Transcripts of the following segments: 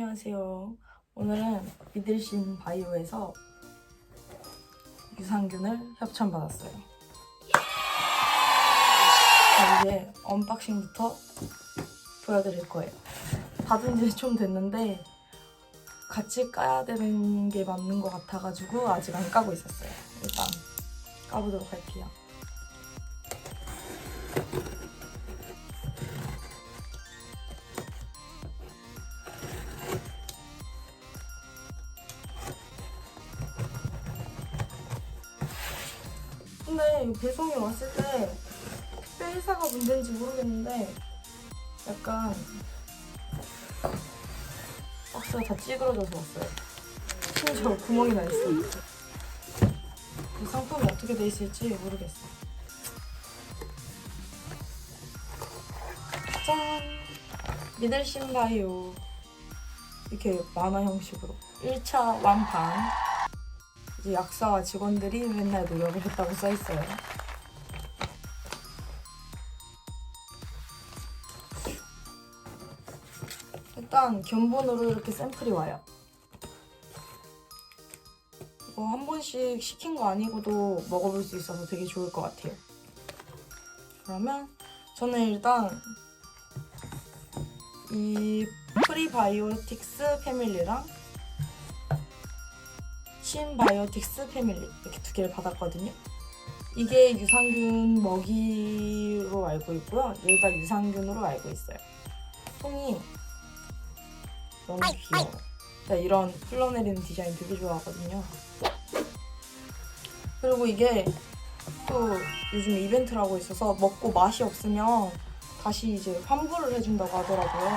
안녕하세요. 오늘은 미들신 바이오에서 유산균을 협찬받았어요. 자, 이제 언박싱부터 보여드릴 거예요. 받은 지 좀 됐는데 같이 까야 되는 게 맞는 것 같아가지고 아직 안 까고 있었어요. 일단 까보도록 할게요. 이 배송이 왔을 때 택배 회사가 문제인지 모르겠는데 약간 박스가 다 찌그러져서 왔어요. 심지어 구멍이 나 있어. 이 상품이 어떻게 돼 있을지 모르겠어. 짠! 미들신 바이오 이렇게 만화 형식으로 1차 완판 이제 약사와 직원들이 맨날 노력을 했다고 써 있어요. 일단 견본으로 이렇게 샘플이 와요. 이거 한 번씩 시킨 거 아니고도 먹어볼 수 있어서 되게 좋을 것 같아요. 그러면 저는 일단 이 프리바이오틱스 패밀리랑 신바이오틱스 패밀리 이렇게 두 개를 받았거든요. 이게 유산균 먹이로 알고 있고요. 얘가 유산균으로 알고 있어요. 통이 너무 귀여워. 나 이런 흘러내리는 디자인 되게 좋아하거든요. 그리고 이게 또 요즘 이벤트라고 있어서 먹고 맛이 없으면 다시 이제 환불을 해준다고 하더라고요.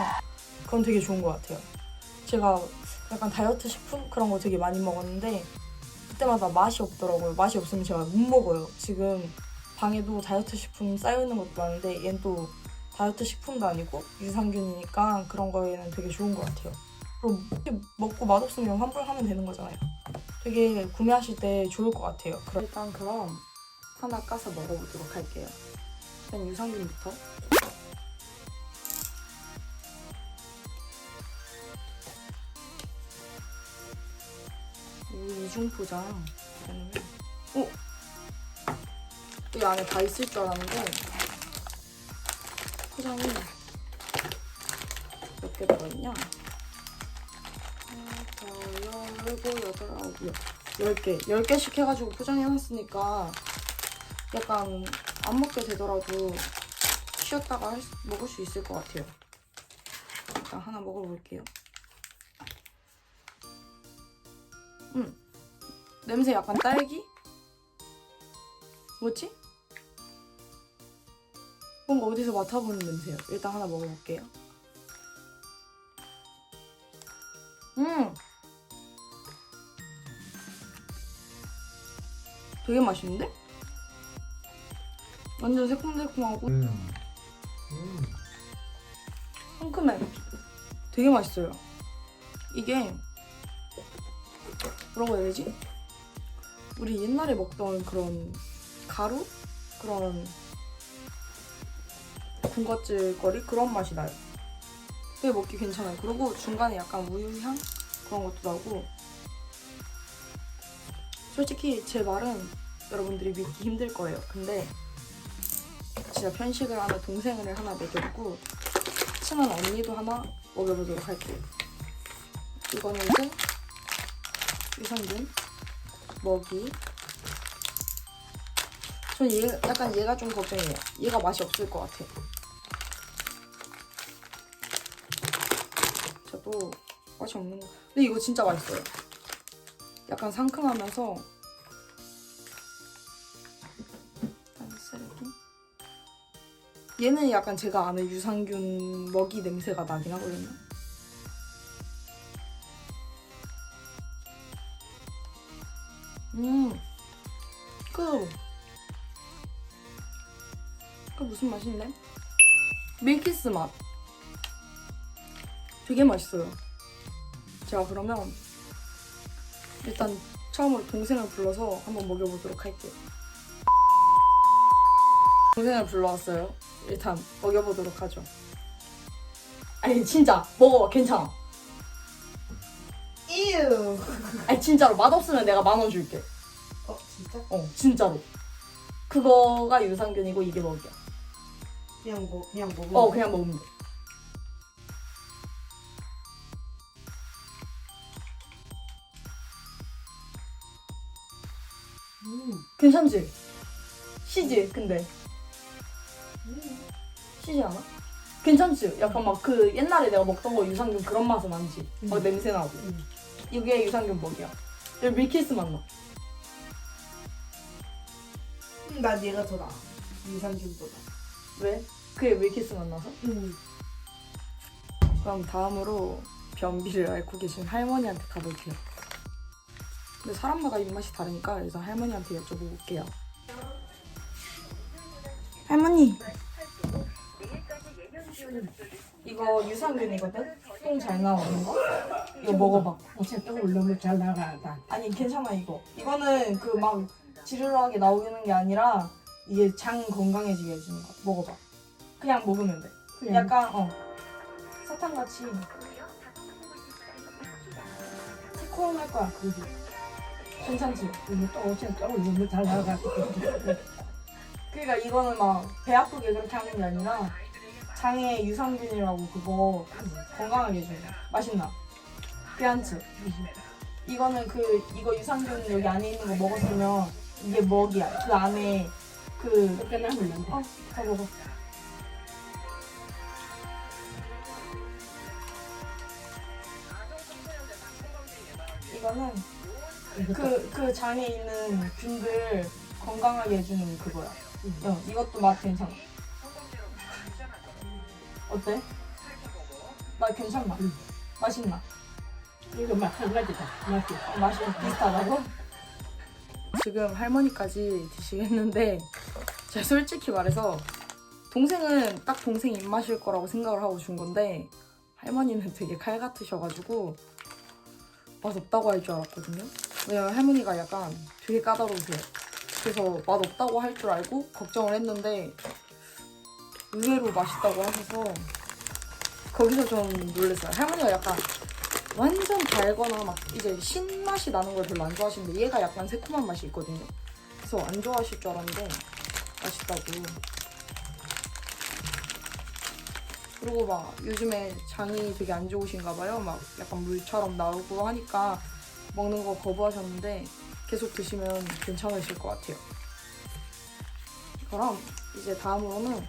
그건 되게 좋은 것 같아요. 제가 약간 다이어트 식품 그런 거 되게 많이 먹었는데 그때마다 맛이 없더라고요. 맛이 없으면 제가 못 먹어요. 지금 방에도 다이어트 식품 쌓여있는 것도 많은데 얘는 또 다이어트 식품도 아니고 유산균이니까 그런 거에는 되게 좋은 것 같아요. 이렇게 먹고 맛없으면 환불하면 되는 거잖아요. 되게 구매하실 때 좋을 것 같아요. 그럼 일단 그럼 하나 까서 먹어보도록 할게요. 일단 유산균부터. 이중 포장. 음. 오! 이 안에 다 있을 줄 알았는데 포장이 몇 개 들어있냐? 열고, 여덟, 아홉, 열. 열 개. 열 개씩 해가지고 포장해놨으니까 약간 안 먹게 되더라도 쉬었다가 먹을 수 있을 것 같아요. 일단 하나 먹어볼게요. 음. 냄새 약간 딸기? 뭐지? 뭔가 어디서 맡아보는 냄새요. 일단 하나 먹어볼게요. 음! 되게 맛있는데? 완전 새콤달콤하고 음. 음. 상큼해. 되게 맛있어요. 이게 뭐라고 해야 되지? 우리 옛날에 먹던 그런 가루? 그런 군것질 거리? 그런 맛이 나요. 되게 먹기 괜찮아요. 그리고 중간에 약간 우유향? 그런 것도 나고 솔직히 제 말은 여러분들이 믿기 힘들 거예요. 근데 진짜 편식을 하는 동생을 하나 먹였고 친한 언니도 하나 먹여보도록 할게요. 이거는 이제 유산균 먹이. 전 얘, 약간 얘가 좀 걱정이에요. 얘가 맛이 없을 것 같아요. 저도 맛이 없는 거. 근데 이거 진짜 맛있어요. 약간 상큼하면서 쓰레기. 얘는 약간 제가 아는 유산균 먹이 냄새가 나긴 하거든요. 음, 그, 그 무슨 맛인데? 밀키스 맛. 되게 맛있어요. 제가 그러면 일단 처음으로 동생을 불러서 한번 먹여보도록 할게요. 동생을 불러왔어요. 일단 먹여보도록 하죠. 아니 진짜 먹어 괜찮아. 이유. 아니 진짜로 맛없으면 내가 만 원 줄게. 어 진짜? 어 진짜로. 그거가 유산균이고 이게 먹이야. 그냥 뭐 그냥 먹으면. 어 그냥 먹으면 돼. 음. 괜찮지? 시지 근데 음. 시지 않아? 괜찮지? 약간 막 그 옛날에 내가 먹던 거 유산균 그런 맛은 아니지? 막 음. 냄새 나고 음. 이게 유산균 먹이야 여기 밀키스 맛나 음, 난 얘가 더 나아. 유산균보다. 왜? 그게 밀키스 맛나서? 음. 그럼 다음으로 변비를 앓고 계신 할머니한테 가볼게요 근데 사람마다 입맛이 다르니까 일단 할머니한테 여쭤볼게요 할머니 이거 유산균이거든? 똥 잘 나오는 거? 이거 먹어봐 또 올려면 잘 나가다. 아니 괜찮아 이거 이거는 그 막 지루하게 나오는 게 아니라 이게 장 건강해지게 해주는 거. 먹어봐. 그냥 먹으면 돼. 그냥? 약간 어. 사탕 같이. 새콤할 거야 그게 괜찮지? 이거 또 어째 또 올려면 잘 나가. 그러니까 이거는 막 배 아프게 그렇게 하는 게 아니라 장에 유산균이라고 그거 건강하게 해주는 거야. 맛있나? 괜찮지? 이거는 그 이거 유산균 여기 안에 있는 거 먹었으면 이게 먹이야 그 안에 그 그렇게 나면 안 돼. 어, 다 먹어. 이거는 이거 그, 그 장에 있는 균들 건강하게 해주는 그거야. 음. 야, 이것도 맛 괜찮아. 어때? 맛 괜찮나? 음. 맛있나? 이거 맛한 가지다. 맛이. 어, 맛이 비슷하다고? 지금 할머니까지 드시겠는데 제가 솔직히 말해서 동생은 딱 동생 입맛일 거라고 생각을 하고 준 건데 할머니는 되게 칼 같으셔가지고 맛없다고 할 줄 알았거든요. 왜냐면 할머니가 약간 되게 까다로우세요. 그래서 맛없다고 할 줄 알고 걱정을 했는데 의외로 맛있다고 하셔서 거기서 좀 놀랐어요. 할머니가 약간 완전 달거나 막 이제 신맛이 나는 걸 별로 안 좋아하시는데 얘가 약간 새콤한 맛이 있거든요. 그래서 안 좋아하실 줄 알았는데 맛있다고. 그리고 막 요즘에 장이 되게 안 좋으신가 봐요. 막 약간 물처럼 나오고 하니까 먹는 거 거부하셨는데 계속 드시면 괜찮으실 것 같아요. 그럼 이제 다음으로는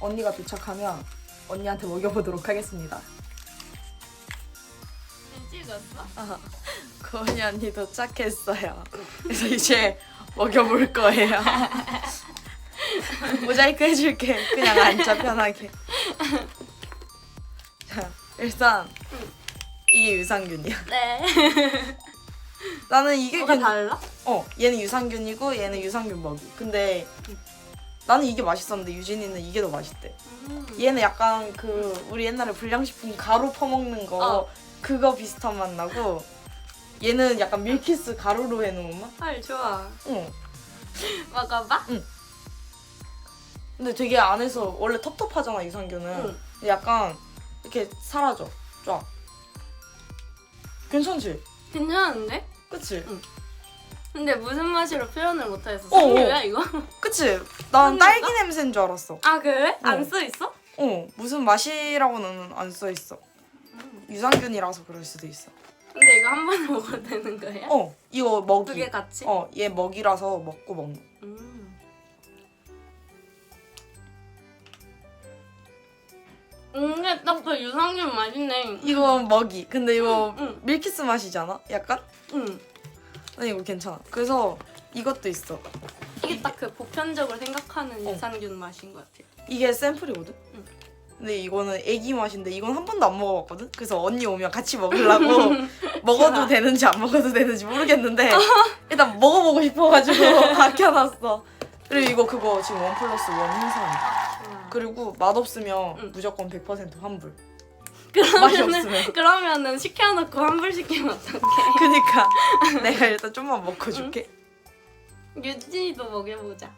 언니가 도착하면 언니한테 먹여보도록 하겠습니다. 찍었어? 고은이 언니 도착했어요. 그래서 이제 먹여볼 거예요. 모자이크 해줄게. 그냥 앉아 편하게. 자, 일단 이게 유산균이야. 네. 나는 이게 뭐가 괜- 달라? 어 얘는 유산균이고 얘는 유산균 먹이. 근데 나는 이게 맛있었는데 유진이는 이게 더 맛있대. 음. 얘는 약간 그 우리 옛날에 불량식품 가루 퍼먹는 거 어. 그거 비슷한 맛 나고 얘는 약간 밀키스 가루로 해놓은 맛? 헐 좋아. 응. 먹어봐. 근데 되게 안에서 원래 텁텁하잖아 유산균은. 응. 근데 약간 이렇게 사라져 쫙. 괜찮지? 괜찮은데? 그치? 근데 무슨 맛으로 표현을 못하겠어. 어, 석류야 이거? 그치? 난 그러니까? 딸기 냄새인 줄 알았어. 아 그래? 어. 안써 있어? 어 무슨 맛이라고는 안 써 있어. 유산균이라서 그럴 수도 있어. 근데 이거 한 번에 먹어도 되는 거야? 어 이거 먹이. 두 개 같이? 어 얘 먹이라서 먹고 먹는. 거. 음. 음, 근데 딱그 유산균 맛있네. 이거 먹이. 근데 이거 응. 밀키스 맛이잖아. 약간? 응. 아니 이거 괜찮아. 그래서 이것도 있어. 이게 딱 그 보편적으로 생각하는 어. 유산균 맛인 것 같아. 이게 샘플이거든. 응. 근데 이거는 애기 맛인데 이건 한 번도 안 먹어봤거든. 그래서 언니 오면 같이 먹으려고 먹어도 되는지 안 먹어도 되는지 모르겠는데 일단 먹어보고 싶어가지고 아껴놨어. 그리고 이거 그거 지금 원 플러스 원 행사야. 그리고 맛없으면 응. 무조건 100% 환불. 맛이 그러면은 없으면. 그러면은 시켜놓고 환불 시키면 어떡해? 그니까 내가 일단 좀만 먹고 줄게. 유진이도 먹여보자.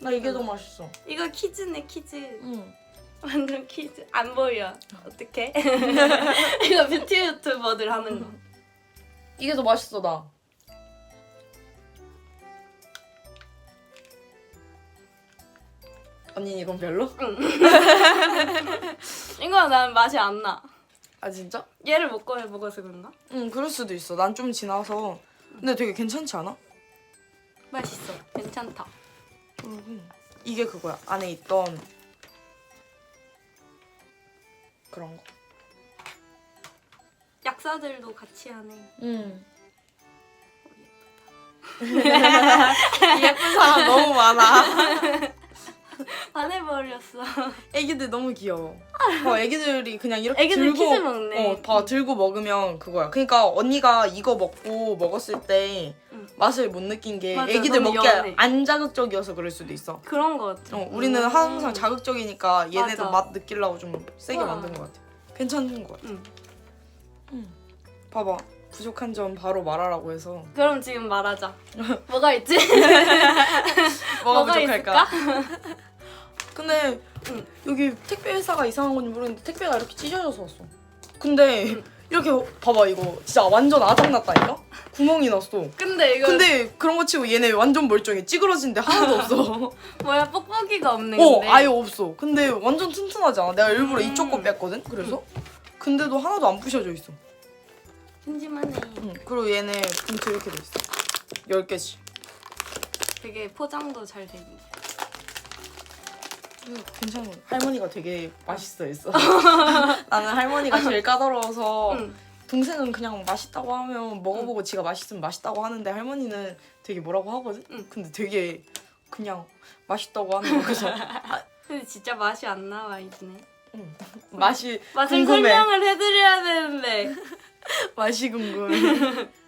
나 이게 더 맛있어. 이거 키즈네 키즈. 응. 완전 퀴즈 안 보여. 어떡해? 이거 뷰티 유튜버들 하는 거. 이게 더 맛있어 나. 언니 이건 별로? 이거 난 맛이 안 나. 아 진짜? 얘를 먹고 해 먹어서 그런가? 응 그럴 수도 있어. 난 좀 지나서. 근데 되게 괜찮지 않아? 맛있어. 괜찮다. 이게 그거야. 안에 있던 그런 거. 약사들도 같이 하네. 응. 예쁜 사람 너무 많아. 반해버렸어. 애기들 너무 귀여워. 어, 애기들이 그냥 이렇게 애기들 들고 키즈 먹네. 어, 봐 들고 먹으면 그거야. 그러니까 언니가 이거 먹고 먹었을 때 응. 맛을 못 느낀 게 맞아, 애기들 너무 먹기 연해. 안 자극적이어서 그럴 수도 있어. 그런 거 같아. 어, 우리는 음. 항상 자극적이니까 얘네도 맞아. 맛 느끼려고 좀 세게 우와. 만든 것 같아. 괜찮은 것 같아. 응. 봐봐. 부족한 점 바로 말하라고 해서 그럼 지금 말하자. 뭐가 있지? 뭐가, 뭐가 부족할까? 근데 응. 여기 택배 회사가 이상한 건지 모르겠는데 택배가 이렇게 찢어져서 왔어. 근데 이렇게 봐봐 이거 진짜 완전 아작났다니까? 구멍이 났어. 근데 이거 근데 그런 거 치고 얘네 완전 멀쩡해. 찌그러진데 하나도 없어. 뭐야 뽁뽁이가 없네. 어, 근데. 아예 없어. 근데 완전 튼튼하지 않아? 내가 일부러 음. 이쪽 거 뺐거든. 그래서 근데도 하나도 안 부셔져 있어. 심심하네. 응. 그리고 얘네 봉투 이렇게 돼 있어. 10개씩. 되게 포장도 잘돼 있네. 괜찮아. 할머니가 되게 맛있어 했어. 나는 할머니가 제일 까다로워서 응. 동생은 그냥 맛있다고 하면 먹어보고 지가 맛있으면 맛있다고 하는데 할머니는 되게 뭐라고 하거든? 응. 근데 되게 그냥 맛있다고 하는 거 그래서 근데 진짜 맛이 안 나와 이제. 맛이 맛을 궁금해. 설명을 해드려야 되는데. 맛이 궁금해.